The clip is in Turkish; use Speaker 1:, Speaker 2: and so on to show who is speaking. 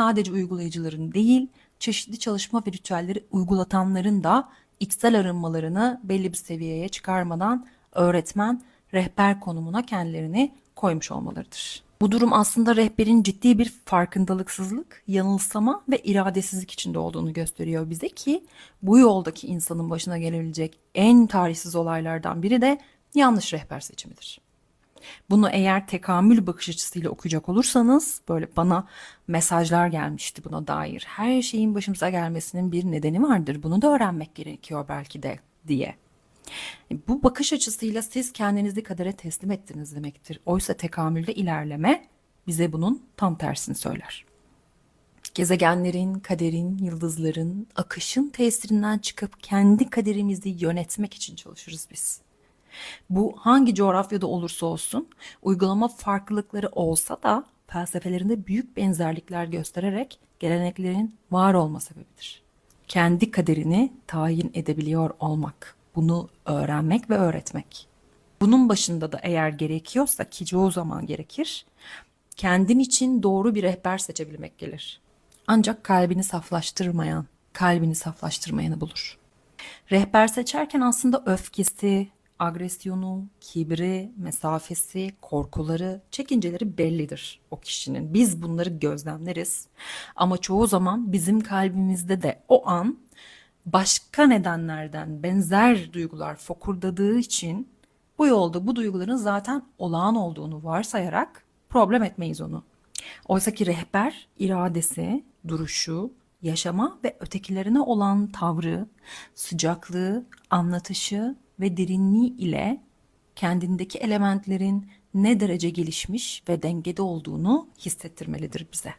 Speaker 1: sadece uygulayıcıların değil, çeşitli çalışma ve ritüelleri uygulatanların da içsel arınmalarını belli bir seviyeye çıkarmadan öğretmen, rehber konumuna kendilerini koymuş olmalarıdır. Bu durum aslında rehberin ciddi bir farkındalıksızlık, yanılsama ve iradesizlik içinde olduğunu gösteriyor bize ki bu yoldaki insanın başına gelebilecek en tarihsiz olaylardan biri de yanlış rehber seçimidir. Bunu eğer tekamül bakış açısıyla okuyacak olursanız böyle bana mesajlar gelmişti buna dair. Her şeyin başımıza gelmesinin bir nedeni vardır. Bunu da öğrenmek gerekiyor belki de diye. Bu bakış açısıyla siz kendinizi kadere teslim ettiniz demektir. Oysa tekamülde ilerleme bize bunun tam tersini söyler. Gezegenlerin, kaderin, yıldızların, akışın tesirinden çıkıp kendi kaderimizi yönetmek için çalışırız biz. Bu hangi coğrafyada olursa olsun uygulama farklılıkları olsa da felsefelerinde büyük benzerlikler göstererek geleneklerin var olma sebebidir. Kendi kaderini tayin edebiliyor olmak, bunu öğrenmek ve öğretmek. Bunun başında da eğer gerekiyorsa ki çoğu zaman gerekir, kendin için doğru bir rehber seçebilmek gelir. Ancak kalbini saflaştırmayan, kalbini saflaştırmayanı bulur. Rehber seçerken aslında öfkesi, agresyonu, kibri, mesafesi, korkuları, çekinceleri bellidir o kişinin. Biz bunları gözlemleriz. Ama çoğu zaman bizim kalbimizde de o an başka nedenlerden benzer duygular fokurdadığı için bu yolda bu duyguların zaten olağan olduğunu varsayarak problem etmeyiz onu. Oysa ki rehber iradesi, duruşu, yaşama ve ötekilerine olan tavrı, sıcaklığı, anlatışı ve derinliği ile kendindeki elementlerin ne derece gelişmiş ve dengede olduğunu hissettirmelidir bize.